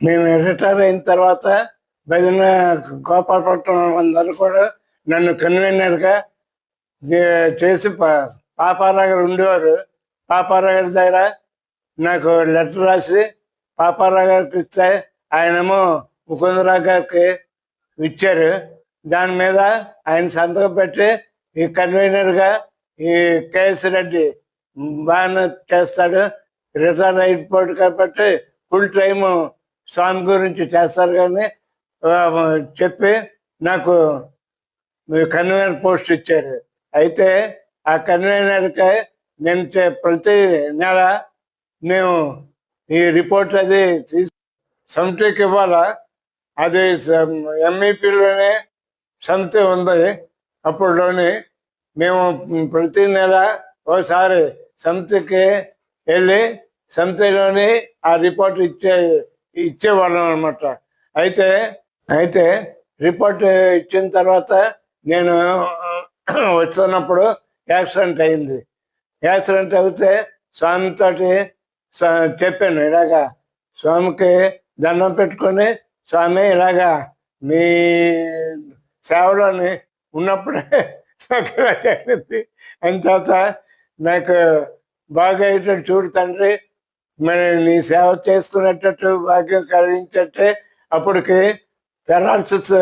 మేము రిటైర్ అయిన తర్వాత భజన గోపాలపట్నం అందరూ కూడా నన్ను కన్వీనర్గా చేసి పా- పాపారావు గారు ఉండేవారు. పాపారావు గారి దగ్గర నాకు లెటర్ రాసి పాపారావు గారికి ఇస్తే ఆయనేమో ముకుందరావు గారికి ఇచ్చారు. దాని మీద ఆయన సంతకం పెట్టి ఈ కన్వీనర్గా ఈ కేఎస్ రెడ్డి బాగా చేస్తాడు. రిటైర్ అయిపోయాడు కాబట్టి ఫుల్ టైం స్వామి గురించి చేస్తారు కానీ చెప్పి నాకు కన్వీనర్ పోస్ట్ ఇచ్చారు. అయితే ఆ కన్వీనర్కి నేను చే- ప్రతి నెల మేము ఈ రిపోర్ట్ అది తీసు సమితికి ఇవ్వాలా. అది ఎంఈపీలోనే సమితి ఉంది. అప్పుడులోని మేము ప్రతి నెల ఒకసారి సమితికి వెళ్ళి సమితిలోని ఆ రిపోర్ట్ ఇచ్చే ఇచ్చేవాళ్ళం అనమాట అయితే అయితే రిపోర్ట్ ఇచ్చిన తర్వాత నేను వస్తున్నప్పుడు యాక్సిడెంట్ అయింది. యాక్సిడెంట్ అయితే స్వామితోటి చెప్పాను ఇలాగా స్వామికి దండం పెట్టుకొని స్వామి ఇలాగా మీ సేవలోని ఉన్నప్పుడే నాకు జరిగింది. అని తర్వాత నాకు బాగా అయ్యేటట్టు చూడు తండ్రి మరి నీ సేవ చేసుకునేటట్టు భాగ్యం కలిగించట్టే అప్పటికి పెరాలసిస్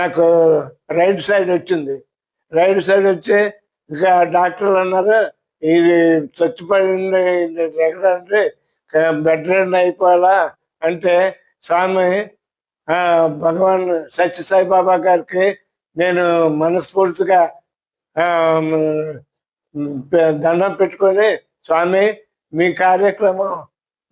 నాకు రైట్ సైడ్ వచ్చింది. రైట్ సైడ్ వచ్చి ఇంకా డాక్టర్లు అన్నారు ఇది చచ్చిపోయింది ఎక్కడంటే బెడ్ రెడ్ అయిపోవాలా? అంటే స్వామి భగవాన్ సత్యసాయి బాబా గారికి నేను మనస్ఫూర్తిగా దండం పెట్టుకొని స్వామి మీ కార్యక్రమం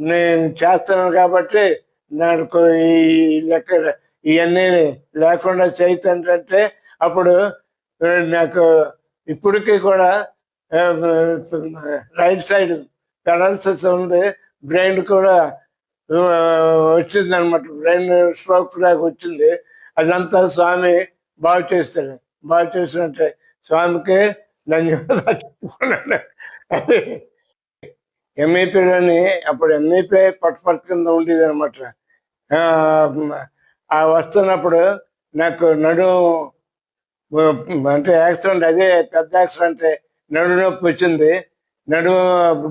నేను చేస్తున్నాను కాబట్టి నాకు ఈ లెక్క ఇవన్నీ లేకుండా చేయతంటే అప్పుడు నాకు ఇప్పటికీ కూడా రైట్ సైడ్ పెరాలసిస్ ఉంది. బ్రెయిన్ కూడా వచ్చింది అనమాట బ్రెయిన్ స్ట్రోక్ లాగా వచ్చింది. అదంతా స్వామి బాగు చేస్తాడు. బాగు చేసినట్టే. స్వామికి ధన్యవాదాలు చెప్పుకున్నాను. అది ఎంఈపీలోని అప్పుడు ఎంఈపీ పట్టుపట్టు కింద ఉండేది అనమాట ఆ వస్తున్నప్పుడు నాకు నడు అంటే యాక్సిడెంట్ అదే పెద్ద యాక్సిడెంట్ నడు నొప్పి వచ్చింది. నడు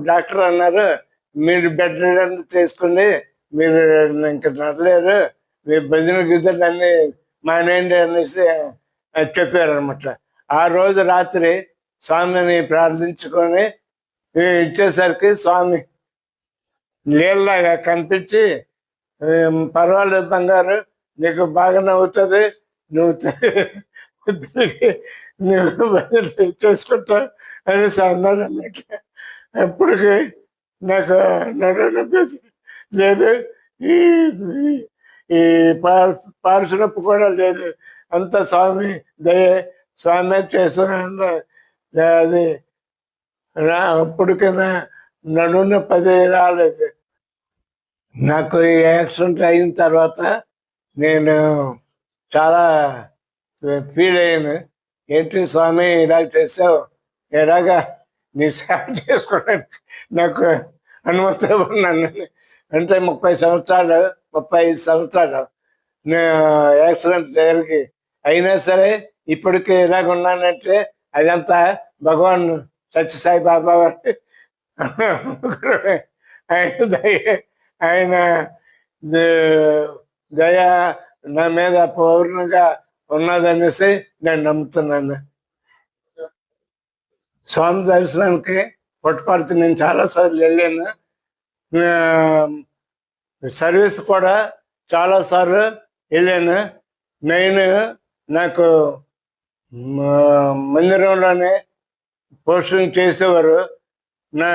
డాక్టర్ అన్నారు మీరు బెడ్ చేసుకుని మీరు ఇంకా నడలేరు మీ భజన గిద్దలు అన్ని మానేయండి అనేసి చెప్పారనమాట ఆ రోజు రాత్రి స్వామిని ప్రార్థించుకొని ఇచ్చేసరికి స్వామి నీళ్ళలాగా కనిపించి పర్వాలేదు బంగారు నీకు బాగా నవ్వుతుంది నువ్వు నువ్వు భజన చేసుకుంటావు అనేసి అన్నారు అన్నట్టు అప్పటికి నాకు నడవనొప్పి లేదు. ఈ ఈ- పార్ పార్సు నొప్పి కూడా లేదు. అంత స్వామి దయ స్వామి చేస్తున్నా అది రా అప్పటికైనా నన్నున్న పది రాలేదు. నాకు ఈ యాక్సిడెంట్ అయిన తర్వాత నేను చాలా ఫీల్ అయ్యాను. ఏంటి స్వామి ఇలా చేసావు? ఎలాగా? నీ సేవ చేసుకోవడానికి నాకు అనుమతి ఉన్నాను అంటే ముప్పై సంవత్సరాలు ముప్పై ఐదు సంవత్సరాలు నేను యాక్సిడెంట్ జరిగి అయినా సరే ఇప్పటికి ఎలాగ ఉన్నానంటే అదంతా భగవాన్ సత్యసాయి బాబా ఆయన దయ ఆయన దయ నా మీద పౌర్ణంగా ఉన్నదనేసి నేను నమ్ముతున్నాను. స్వామి దర్శనానికి పుట్టపర్తి నేను చాలాసార్లు వెళ్ళాను. సర్వీస్ కూడా చాలాసార్లు వెళ్ళాను. మెయిన్ నాకు మందిరంలోనే పోస్టింగ్ చేసేవారు. నా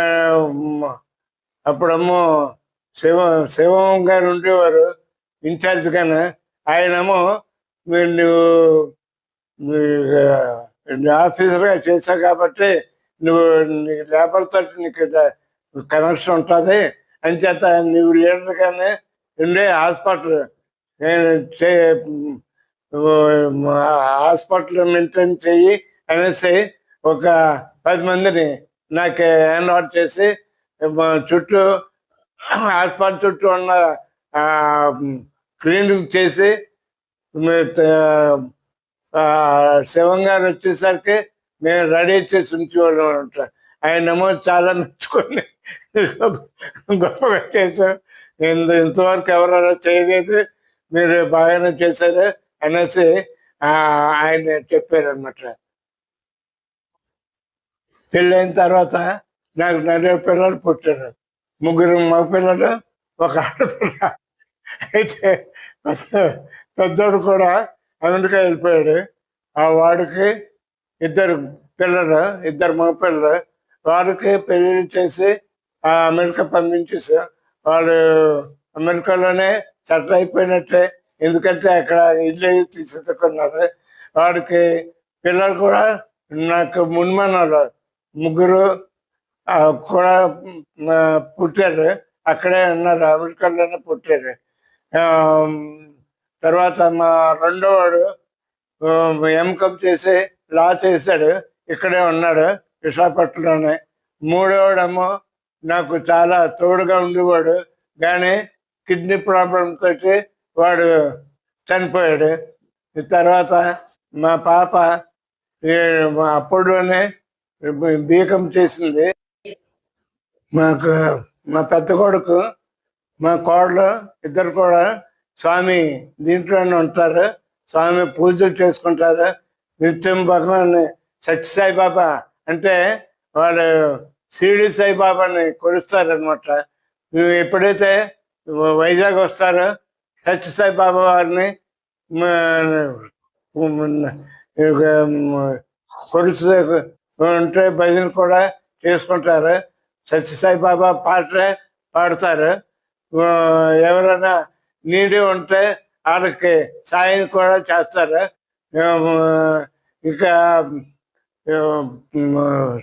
అప్పుడేమో శివ శివం గారు ఉండేవారు. ఇన్ఛార్జ్ కానీ ఆయనేమో మీరు నువ్వు ఆఫీసర్గా చేశావు కాబట్టి నువ్వు నీకు లేబర్తో నీకు కనెక్షన్ ఉంటుంది. అని చేత నువ్వు లీడర్గానే ఉండే హాస్పిటల్ చే హాస్పిటల్ మెయింటైన్ చెయ్యి అనేసి ఒక పది మందిని నాకు హ్యాండ్ చేసి మా చుట్టూ హాస్పిటల్ చుట్టూ ఉన్న క్లీనింగ్ చేసి మీ శివం గారు వచ్చేసరికి మేము రెడీ చేసి ఉంచేవాళ్ళం అంట ఆయనేమో చాలా మెచ్చుకొని గొప్పగా చేశారు ఇంత ఇంతవరకు ఎవరైనా చేయలేదు. మీరు బాగానే చేశారు అనేసి ఆయన చెప్పారనమాట పెళ్ళైన తర్వాత నాకు నలుగురు పిల్లలు పుట్టారు. ముగ్గురు మగ పిల్లలు ఒక ఆడపిల్ల. అయితే పెద్దోడు కూడా అమెరికా వెళ్ళిపోయాడు. ఆ వాడికి ఇద్దరు పిల్లలు ఇద్దరు మగ పిల్లలు. వాడికి పెళ్ళి చేసి ఆ అమెరికా పంపించేసా వాడు అమెరికాలోనే సెటిల్ అయిపోయినట్టే. ఎందుకంటే అక్కడ ఇల్లు అయి తీసుకున్నారు వాడికి పిల్లలు కూడా నాకు మున్మనాలు. ముగ్గురు ఆ, కూడా పుట్టారు. అక్కడే ఉన్నారు అమెరికాలోనే పుట్టారు. తర్వాత మా రెండోవాడు ఎంకమ్ చేసి లా చేశాడు. ఇక్కడే ఉన్నాడు విశాఖపట్నంలోనే. మూడోవాడేమో నాకు చాలా తోడుగా ఉండేవాడు. కానీ కిడ్నీ ప్రాబ్లం తోటి వాడు చనిపోయాడు. తర్వాత మా పాప అప్పుడునే అప్పుడులోనే బీకం చేసింది. మాకు మా పెద్ద కొడుకు మా కోడలు ఇద్దరు కూడా స్వామి దీంట్లోనే ఉంటారు. స్వామి పూజలు చేసుకుంటారు. నిత్యం భగవాన్ని సత్య బాబా అంటే వాళ్ళు షిరిడి సాయిబాబాని కొలుస్తారనమాట ఎప్పుడైతే వైజాగ్ వస్తారో సత్య బాబా వారిని కొలుసు ఉంటే భజన కూడా చేసుకుంటారు. సత్యసాయి బాబా పాట పాడతారు. ఆ, ఎవరైనా నీడి ఉంటే వాళ్ళకి సాయం కూడా చేస్తారు. ఇంకా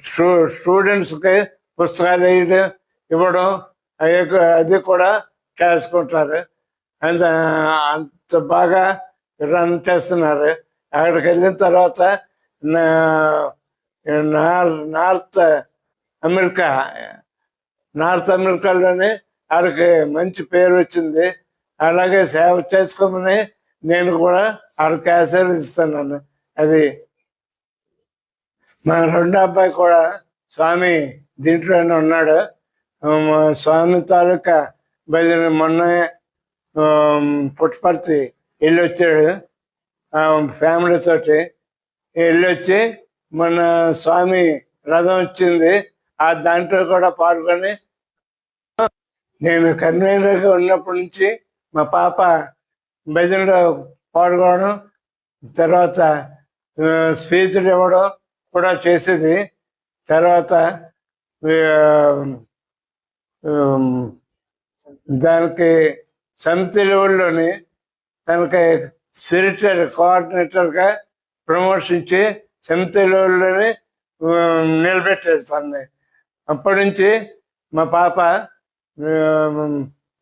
స్టూ స్టూడెంట్స్కి పుస్తకాలు వేయడం ఇవ్వడం అవి అది కూడా చేసుకుంటారు. అంత అంత బాగా రన్ చేస్తున్నారు. అక్కడికి వెళ్ళిన తర్వాత నా- నార్- నార్త్ అమెరికా నార్త్ అమెరికాలోనే ఆడికి మంచి పేరు వచ్చింది. అలాగే సేవ చేసుకోమని నేను కూడా ఆడికి ఆశీర్వదిస్తున్నాను అది మా రెండో అబ్బాయి కూడా స్వామి దీంట్లోనే ఉన్నాడు. స్వామి తాలూకా భజన మొన్న పుట్టపర్తి వెళ్ళి వచ్చాడు ఫ్యామిలీ తోటి వెళ్ళి వచ్చి మన స్వామి రథం వచ్చింది ఆ దాంట్లో కూడా పాల్గొని నేను కన్వీనర్గా ఉన్నప్పటి నుంచి మా పాప భజనలో పాల్గొనడం తర్వాత స్పీచ్లు ఇవ్వడం కూడా చేసేది. తర్వాత దానికి సమితి లెవెల్లోని తనకి స్పిరిచువల్ కోఆర్డినేటర్గా ప్రమోషన్ ఇచ్చి సమితి నిలబెట్టేస్తుంది అప్పటి నుంచి మా పాప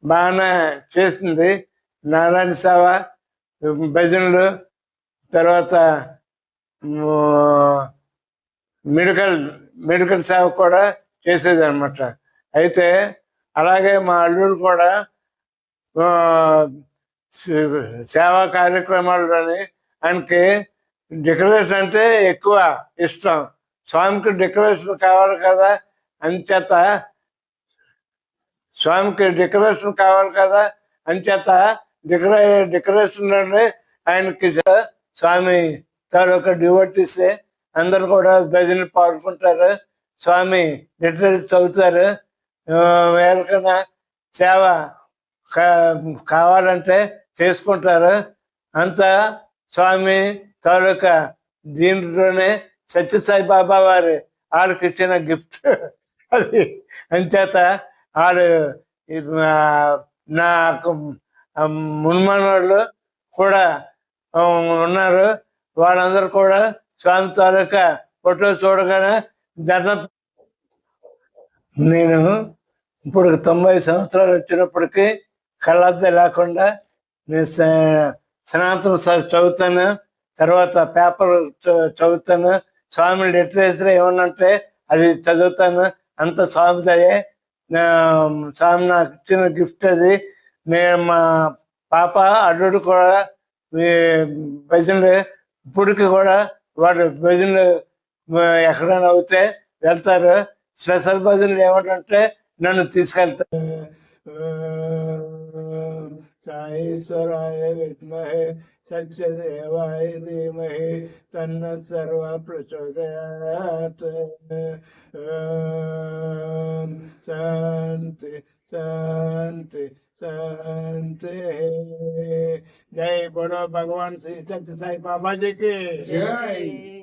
బాగా చేసింది నారాయణ సేవ భజనలు తర్వాత మెడికల్ మెడికల్ సేవ కూడా చేసేది అనమాట అయితే అలాగే మా అల్లుడు కూడా సేవా కార్యక్రమాల్లోని ఆయనకి డెకరేషన్ అంటే ఎక్కువ ఇష్టం. స్వామికి డెకరేషన్ కావాలి కదా అంచేత స్వామికి డెకరేషన్ కావాలి కదా అంచేత డెకరే డెకరేషన్ అంటే ఆయనకి స్వామి తాలూకా డివోటీస్ అందరు కూడా భజన పాల్గొంటారు స్వామి లిటరీ చదువుతారు. ఎవరికైనా సేవ కావాలంటే చేసుకుంటారు. అంతా స్వామి తాలూకా దీంట్లోనే సత్యసాయి బాబా వారు ఆడికి ఇచ్చిన గిఫ్ట్. అది అంచేత ఆడు నాకు మున్మనోళ్ళు కూడా ఉన్నారు. వాళ్ళందరూ కూడా స్వామి తాలూకా ఫోటో చూడగానే దండ నేను ఇప్పుడు తొంభై సంవత్సరాలు వచ్చినప్పటికీ కళ్ళద్ద లేకుండా నేను స- సనాతన సార్ చదువుతాను. తర్వాత పేపర్ చ- చదువుతాను. స్వామి లిటరేచర్ ఏమన్నంటే అది చదువుతాను. అంత స్వామి దయే స్వామి నాకు ఇచ్చిన గిఫ్ట్ అది. నేను మా పాప అల్లుడు కూడా మీ భజనలు ఇప్పటికి కూడా వాడు భజనలు ఎక్కడైనా అవుతే వెళ్తారు. స్పెషల్ భజనలు ఏమిటంటే నన్ను తీసుకెళ్తారు. साईश्वराय विमहे सच्चदेवाय धीमहे, तन्न सर्व प्रचोदयात्। शांति शांति जय बोलो, भगवान श्री सत्य साई बाबा जी की। जय।